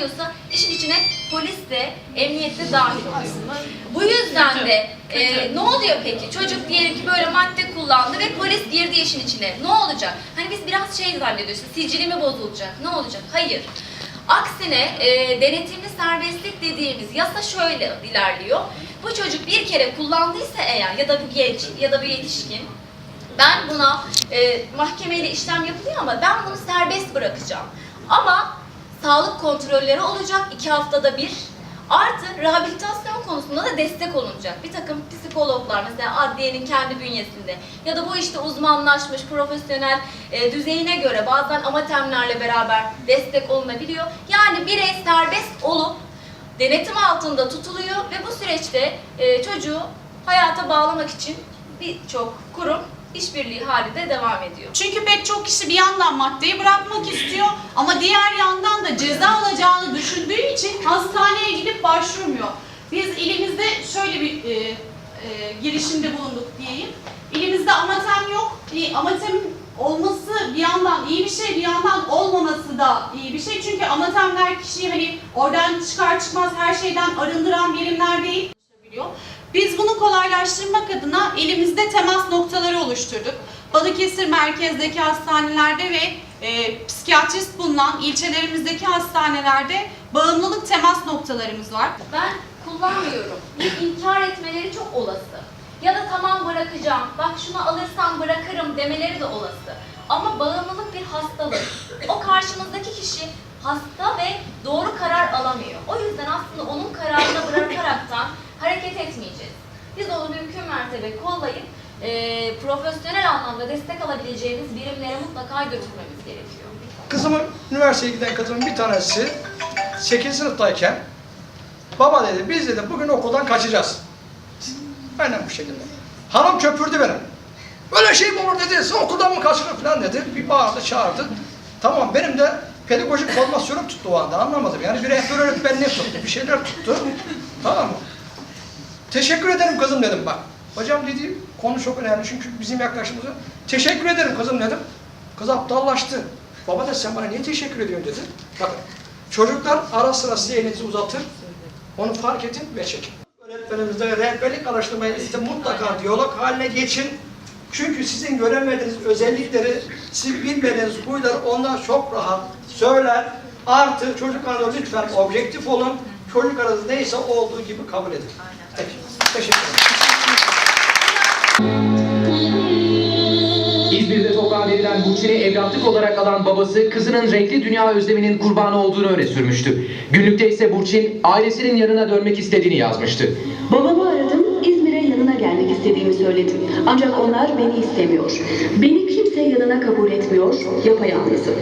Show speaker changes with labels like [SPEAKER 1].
[SPEAKER 1] kullanıyorsa işin içine polis de emniyet de dahil oluyor. Bu yüzden de e, ne oluyor peki? Çocuk diyelim ki böyle madde kullandı ve polis girdi işin içine. Ne olacak? Hani biz biraz şey zannediyoruz, sicilimi bozulacak. Ne olacak? Hayır. Aksine e, denetimli serbestlik dediğimiz yasa şöyle ilerliyor. Bu çocuk bir kere kullandıysa eğer ya da bu genç ya da bu yetişkin ben buna e, mahkemeyle işlem yapılıyor ama ben bunu serbest bırakacağım. Ama sağlık kontrolleri olacak iki haftada bir. Artı rehabilitasyon konusunda da destek olunacak. Bir takım psikologlar mesela adliyenin kendi bünyesinde ya da bu işte uzmanlaşmış profesyonel e, düzeyine göre bazen amatemlerle beraber destek olunabiliyor. Yani birey serbest olup denetim altında tutuluyor ve bu süreçte e, çocuğu hayata bağlamak için birçok kurum işbirliği halinde devam ediyor.
[SPEAKER 2] Çünkü pek çok kişi bir yandan maddeyi bırakmak istiyor ama diğer yandan da ceza alacağını düşündüğü için hastaneye gidip başvurmuyor. Biz ilimizde şöyle bir e, e, girişimde bulunduk diyeyim. İlimizde amatem yok. E, amatem olması bir yandan iyi bir şey, bir yandan olmaması da iyi bir şey. Çünkü amatemler kişiyi hani oradan çıkar çıkmaz her şeyden arındıran birimler değil. Kolaylaştırmak adına elimizde temas noktaları oluşturduk. Balıkesir merkezdeki hastanelerde ve e, psikiyatrist bulunan ilçelerimizdeki hastanelerde bağımlılık temas noktalarımız var.
[SPEAKER 1] Ben kullanmıyorum. İnkar etmeleri çok olası. Ya da tamam bırakacağım, bak şunu alırsam bırakırım demeleri de olası. Ama bağımlılık bir hastalık. O karşımızdaki kişi hasta ve doğru karar alamıyor. O yüzden aslında onun kararına bırakaraktan hareket etmeyeceğiz. Biz onu mümkün mertebe kollayıp eee, profesyonel anlamda destek alabileceğimiz birimlere mutlaka götürmemiz gerekiyor.
[SPEAKER 3] Kızımın üniversiteye giden kızımın bir tanesi 8 sınıftayken baba dedi biz dedi bugün okuldan kaçacağız. Aynen bu şekilde. Hanım köpürdü benim. Böyle şey mi olur dedi. Sen okuldan mı kaçılır falan dedi. Bir bağırdı çağırdı. Tamam benim de pedagojik formasyonum tuttu o anda anlamadım. Yani bir rehber öğretmenliği tuttu. Bir şeyler tuttu. Tamam mı? Teşekkür ederim kızım dedim bak. Hocam dedi konu çok önemli çünkü bizim yaklaşımımıza. Teşekkür ederim kızım dedim. Kız aptallaştı. Baba da sen bana niye teşekkür ediyorsun dedi. Bakın çocuklar ara sıra size elinizi uzatır. Onu fark edin ve çekin. Öğretmenimizde rehberlik araştırmayı mutlaka diyalog haline geçin. Çünkü sizin göremediğiniz özellikleri, siz bilmediğiniz huyları onlar çok rahat söyler. Artı çocuk aranızda lütfen objektif olun. Çocuk aranızda neyse olduğu gibi kabul edin. Peki. Teşekkür ederim.
[SPEAKER 4] İzmir'de toprağa verilen Burçin'i evlatlık olarak alan babası kızının renkli dünya özleminin kurbanı olduğunu öne sürmüştü. Günlükte ise Burçin ailesinin yanına dönmek istediğini yazmıştı.
[SPEAKER 5] Babamı aradım, İzmir'e yanına gelmek istediğimi söyledim. Ancak onlar beni istemiyor. Beni kimse yanına kabul etmiyor, yapayalnızım.